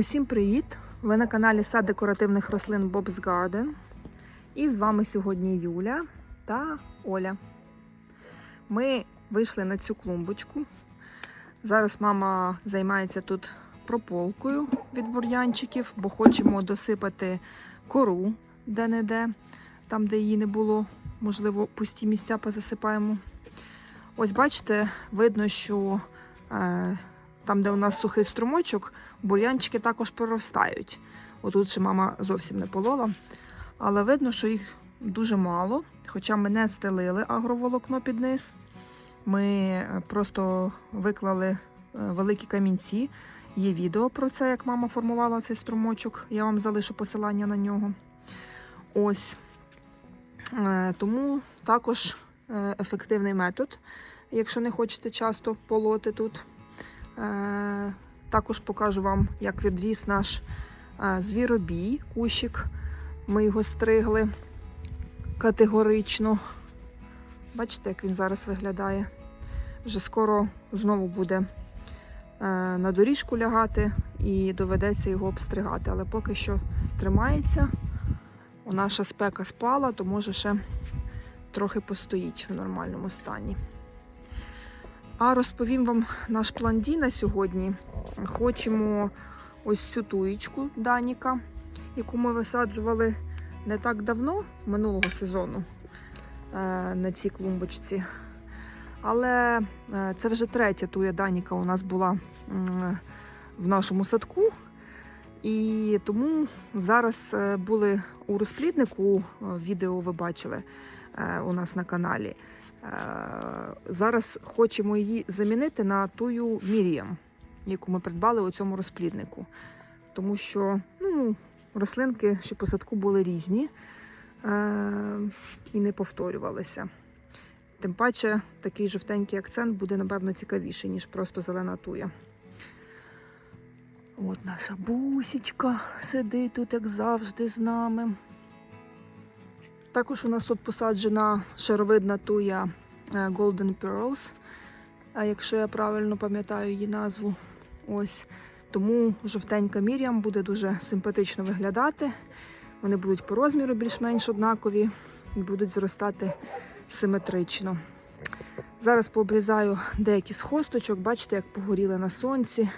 Усім привіт! Ви на каналі Сад декоративних рослин Bob's Garden. І з вами сьогодні Юля та Оля. Ми вийшли на цю клумбочку. Зараз мама займається тут прополкою від бур'янчиків, бо хочемо досипати кору де-не-де, там, де її не було. Можливо, пусті місця позасипаємо. Ось бачите, видно, що е, там, де у нас сухий струмочок, бур'янчики також проростають. Отут ще мама зовсім не полола. Але видно, що їх дуже мало. Хоча ми не стелили агроволокно під низ. Ми е, просто виклали е, великі камінці. Є відео про це, як мама формувала цей струмочок. Я вам залишу посилання на нього. Ось. Е, Тому також ефективний метод, якщо не хочете часто полоти тут. Е, Також покажу вам, як відріс наш е, звіробій, кущик. Ми його стригли категорично. Бачите, як він зараз виглядає. Вже скоро знову буде е, на доріжку лягати і доведеться його обстригати. Але поки що тримається. Наша спека спала, то може ще трохи постоїть в нормальному стані. А розповім вам наш план дій на сьогодні. Хочемо ось цю туєчку Даніка, яку ми висаджували не так давно, минулого сезону е, на цій клумбочці. Але е, це вже третя туя Даніка у нас була в нашому садку. І тому зараз е, були у розпліднику, відео ви бачили у нас на каналі. Е, Зараз хочемо її замінити на тую Міріям, яку ми придбали у цьому розпліднику. Тому що ну, рослинки, що по садку були різні е, і не повторювалися. Тим паче такий жовтенький акцент буде, напевно, цікавіший, ніж просто зелена туя. От наша бусічка сидить тут, як завжди, з нами. Також у нас тут посаджена шаровидна туя е, Golden Pearls, якщо я правильно пам'ятаю її назву. Ось. Тому жовтенька Мір'ям буде дуже симпатично виглядати. Вони будуть по розміру більш-менш однакові і будуть зростати симетрично. Зараз пообрізаю деякі з хосточок, бачите, як погоріли на сонці.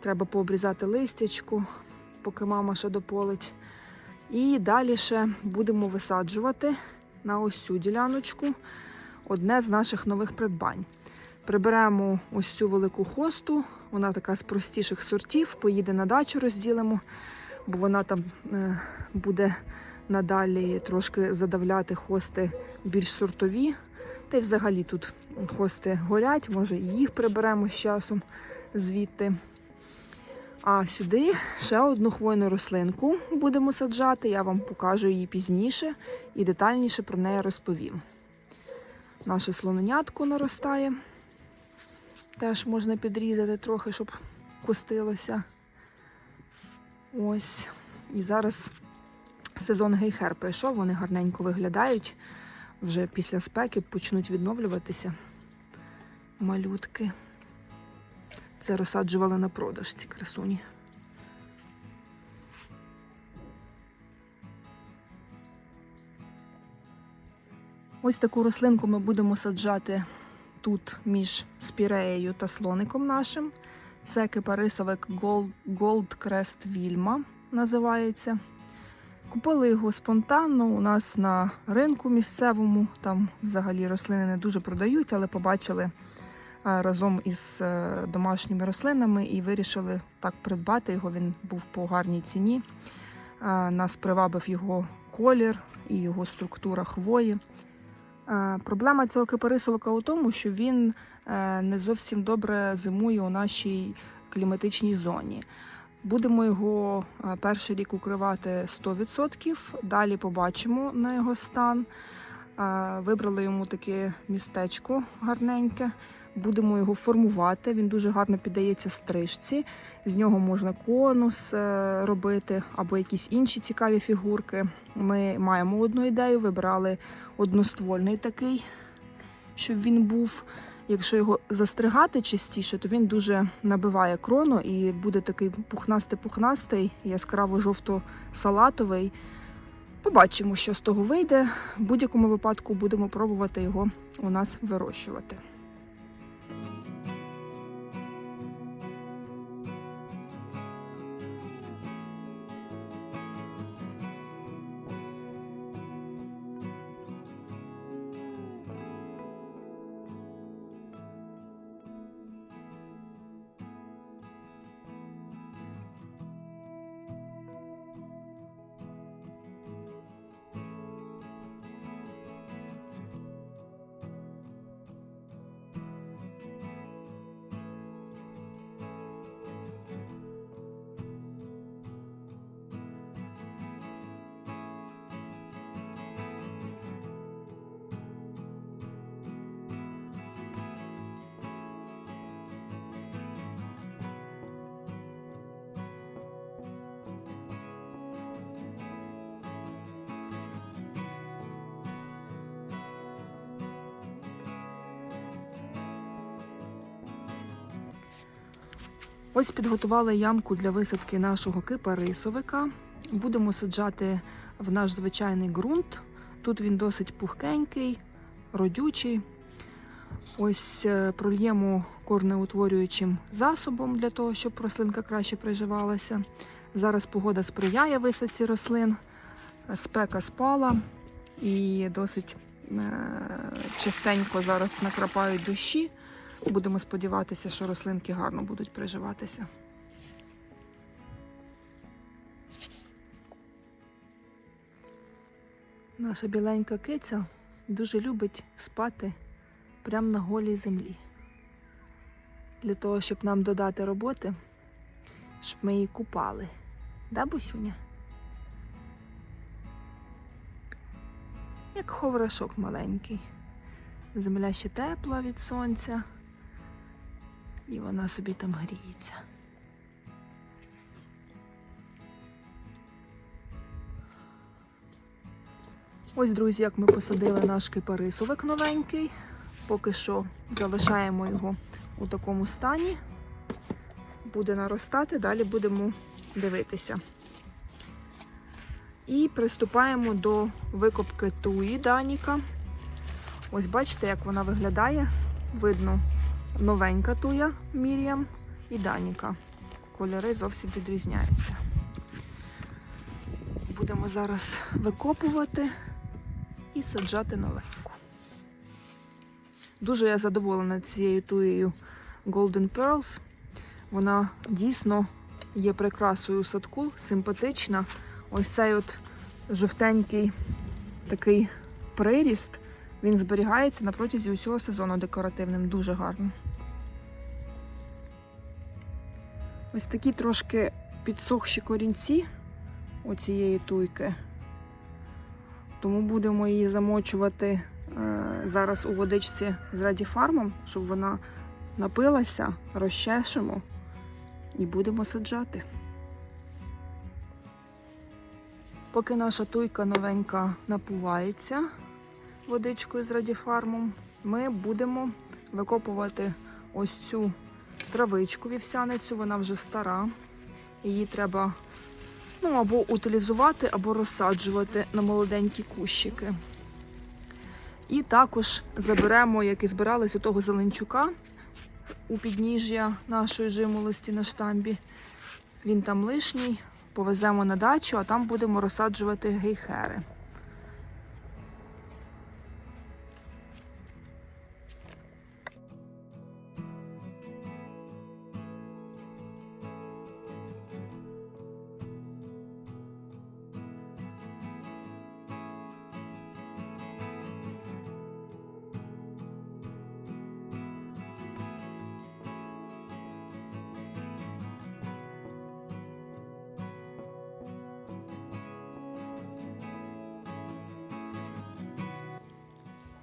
Треба пообрізати листячку, поки мама ще дополить. І далі ще будемо висаджувати на ось цю діляночку одне з наших нових придбань. Приберемо ось цю велику хосту, вона така з простіших сортів, поїде на дачу, розділимо, бо вона там е, буде надалі трошки задавляти хости більш сортові. Та й взагалі тут хости горять, може і їх приберемо з часом звідти. А сюди ще одну хвойну рослинку будемо саджати. Я вам покажу її пізніше і детальніше про неї розповім. Наше слоненятко наростає. Теж можна підрізати трохи, щоб кустилося. Ось. І зараз сезон гейхер прийшов, вони гарненько виглядають. Вже після спеки почнуть відновлюватися малютки. Це розсаджували на продаж ці красуні. Ось таку рослинку ми будемо саджати тут між спіреєю та слоником нашим. Це кипарисовик Gold, Crest Wilma називається. Купили його спонтанно у нас на ринку місцевому. Там взагалі рослини не дуже продають, але побачили разом із е, домашніми рослинами і вирішили так придбати його. Він був по гарній ціні. Нас привабив його колір і його структура хвої. Проблема цього кипарисовика у тому, що він е, не зовсім добре зимує у нашій кліматичній зоні. Будемо його е, перший рік укривати 100%, далі побачимо на його стан. Вибрали йому таке містечко гарненьке. Будемо його формувати. Він дуже гарно піддається стрижці. З нього можна конус е, робити або якісь інші цікаві фігурки. Ми маємо одну ідею, вибрали одноствольний такий, щоб він був. якщо його застригати частіше, то він дуже набиває крону і буде такий пухнастий-пухнастий, яскраво жовто-салатовий. Побачимо, що з того вийде. В будь-якому випадку будемо пробувати його у нас вирощувати. Ось підготувала ямку для висадки нашого кипарисовика. Будемо саджати в наш звичайний ґрунт. Тут він досить пухкенький, родючий. Ось е, прольємо корнеутворюючим засобом для того, щоб рослинка краще приживалася. Зараз погода сприяє висадці рослин, спека спала і досить е, частенько зараз накрапають дощі. Будемо сподіватися, що рослинки гарно будуть приживатися. Наша біленька киця дуже любить спати прямо на голій землі. Для того, щоб нам додати роботи, щоб ми її купали. Да, бусюня? Як ховрашок маленький. Земля ще тепла від сонця. І вона собі там гріється. Ось, друзі, як ми посадили наш кипарисовик новенький. Поки що залишаємо його у такому стані. Буде наростати, далі будемо дивитися. І приступаємо до викопки туї Даніка. Ось бачите, як вона виглядає. Видно новенька туя Мір'ям і Даніка. Кольори зовсім відрізняються. Будемо зараз викопувати і саджати новеньку. Дуже я задоволена цією туєю Golden Pearls. Вона дійсно є прикрасою у садку, симпатична. Ось цей от жовтенький такий приріст. Він зберігається на протязі усього сезону декоративним, дуже гарно. Ось такі трошки підсохші корінці оцієї туйки. Тому будемо її замочувати е, зараз у водичці з радіфармом, щоб вона напилася, розчешемо і будемо саджати. Поки наша туйка новенька напувається водичкою з радіфармом, ми будемо викопувати ось цю травичку вівсяницю, вона вже стара. Її треба ну, або утилізувати, або розсаджувати на молоденькі кущики. І також заберемо, як і збирались у того зеленчука у підніжжя нашої жимолості на штамбі. Він там лишній, повеземо на дачу, а там будемо розсаджувати гейхери.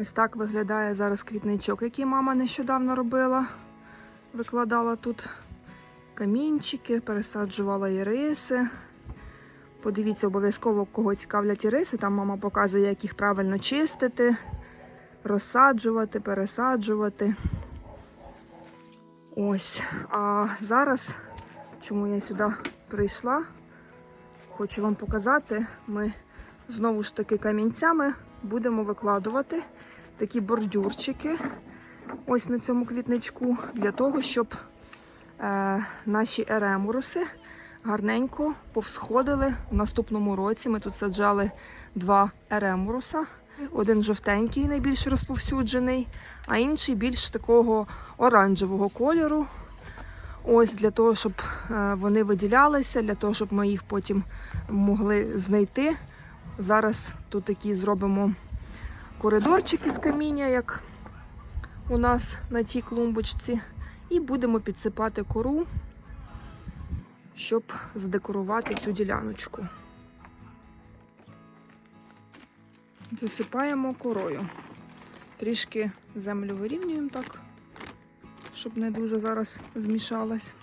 Ось так виглядає зараз квітничок, який мама нещодавно робила. Викладала тут камінчики, пересаджувала іриси. Подивіться, обов'язково кого цікавлять іриси. Там мама показує, як їх правильно чистити, розсаджувати, пересаджувати. Ось. А зараз, чому я сюди прийшла, хочу вам показати, ми знову ж таки камінцями будемо викладувати такі бордюрчики ось на цьому квітничку, для того, щоб е, наші еремуруси гарненько повсходили в наступному році. Ми тут саджали два еремуруса. Один жовтенький, найбільш розповсюджений, а інший більш такого оранжевого кольору. Ось для того, щоб е, вони виділялися, для того, щоб ми їх потім могли знайти. Зараз тут такі зробимо коридорчики з каміння, як у нас на тій клумбочці, і будемо підсипати кору, щоб задекорувати цю діляночку. Засипаємо корою. Трішки землю вирівнюємо так, щоб не дуже зараз змішалась.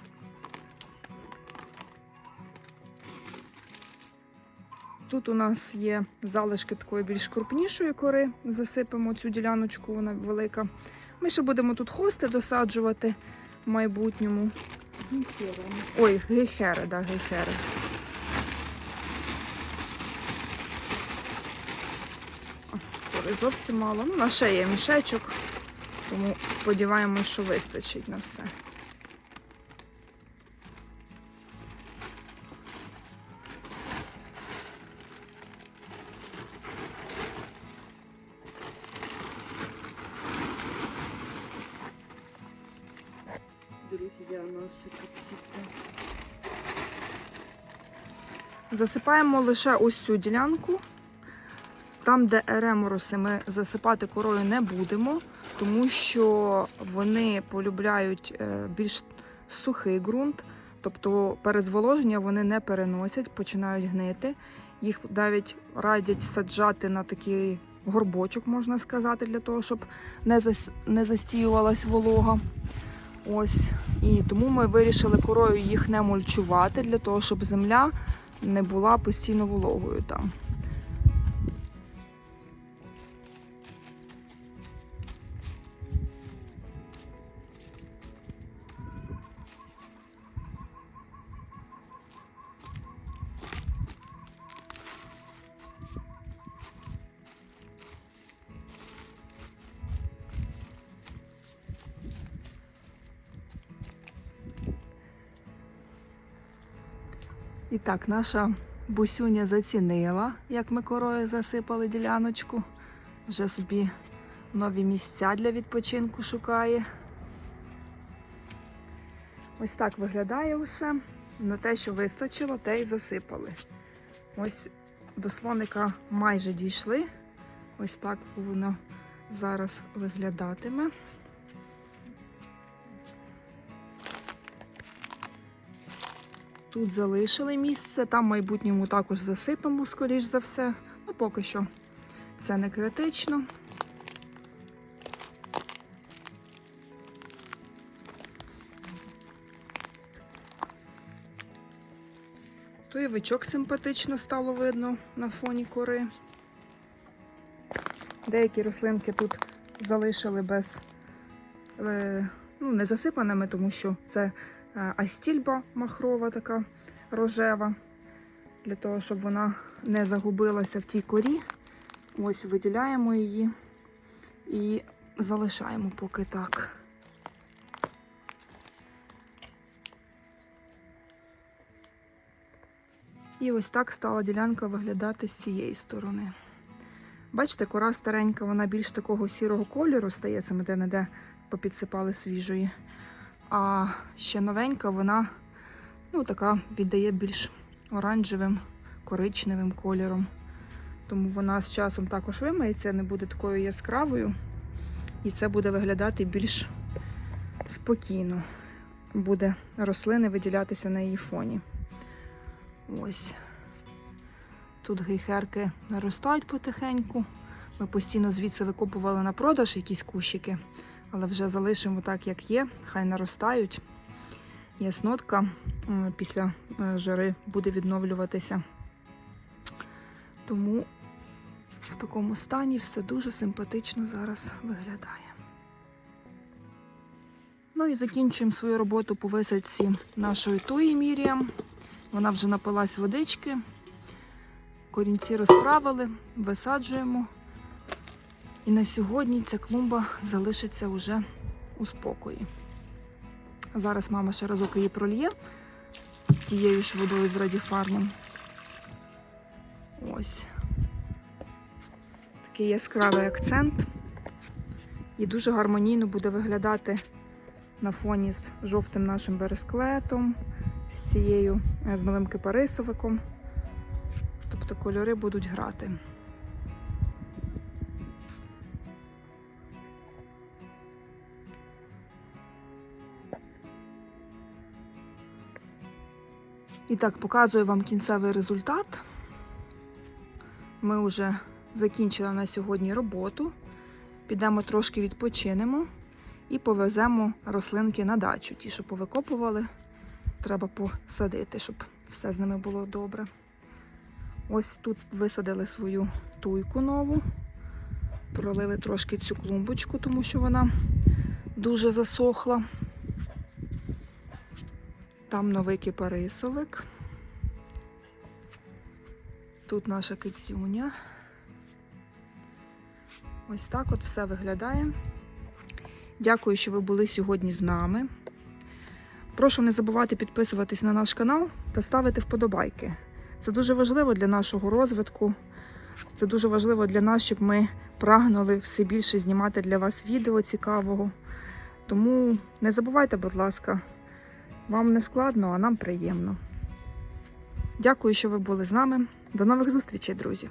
Тут у нас є залишки такої більш крупнішої кори. Засипемо цю діляночку, вона велика. Ми ще будемо тут хости досаджувати в майбутньому. Ой, гейхери, да, гейхери. Кори зовсім мало. Ну, на ще є мішечок, тому сподіваємось, що вистачить на все. Как всегда. Засипаємо лише ось цю ділянку. Там, де еремороси, ми засипати корою не будемо, тому що вони полюбляють е, більш сухий ґрунт, тобто перезволоження вони не переносять, починають гнити. Їх навіть радять саджати на такий горбочок, можна сказати, для того, щоб не застіювалась волога. Ось. І тому ми вирішили корою їх не мульчувати, для того, щоб земля не була постійно вологою там. І так, наша бусюня зацінила, як ми корою засипали діляночку. Вже собі нові місця для відпочинку шукає. Ось так виглядає усе. На те, що вистачило, те й засипали. Ось до слоника майже дійшли. Ось так воно зараз виглядатиме. Тут залишили місце, там в майбутньому також засипемо, скоріш за все. Ну, поки що це не критично. Туєвичок симпатично стало видно на фоні кори. Деякі рослинки тут залишили без е, ну, не засипаними, тому що це е, астільба махрова така рожева, для того, щоб вона не загубилася в тій корі. Ось виділяємо її і залишаємо поки так. І ось так стала ділянка виглядати з цієї сторони. Бачите, кора старенька, вона більш такого сірого кольору стає, ми де-не-де попідсипали свіжої. А ще новенька, вона ну, така віддає більш оранжевим, коричневим кольором. Тому вона з часом також вимиється, не буде такою яскравою. І це буде виглядати більш спокійно. Буде рослини виділятися на її фоні. Ось. Тут гейхерки наростають потихеньку. Ми постійно звідси викопували на продаж якісь кущики, але вже залишимо так, як є, хай наростають. Яснотка е, після е, жари буде відновлюватися. Тому в такому стані все дуже симпатично зараз виглядає. Ну і закінчуємо свою роботу по висадці нашої туї Міріам. Вона вже напилась водички. Корінці розправили, висаджуємо. І на сьогодні ця клумба залишиться уже у спокої. Зараз мама ще разок її прольє тією ж водою з радіфармом. Ось. Такий яскравий акцент. І дуже гармонійно буде виглядати на фоні з жовтим нашим бересклетом, з цією з новим кипарисовиком. Тобто кольори будуть грати. І так, показую вам кінцевий результат. Ми вже закінчили на сьогодні роботу. Підемо трошки відпочинемо і повеземо рослинки на дачу. Ті, що повикопували, треба посадити, щоб все з ними було добре. Ось тут висадили свою туйку нову, пролили трошки цю клумбочку, тому що вона дуже засохла. Там новий кипарисовик. Тут наша кицюня. Ось так от все виглядає. Дякую, що ви були сьогодні з нами. Прошу не забувати підписуватись на наш канал та ставити вподобайки. Це дуже важливо для нашого розвитку. Це дуже важливо для нас, щоб ми прагнули все більше знімати для вас відео цікавого. Тому не забувайте, будь ласка, вам не складно, а нам приємно. Дякую, що ви були з нами. До нових зустрічей, друзі!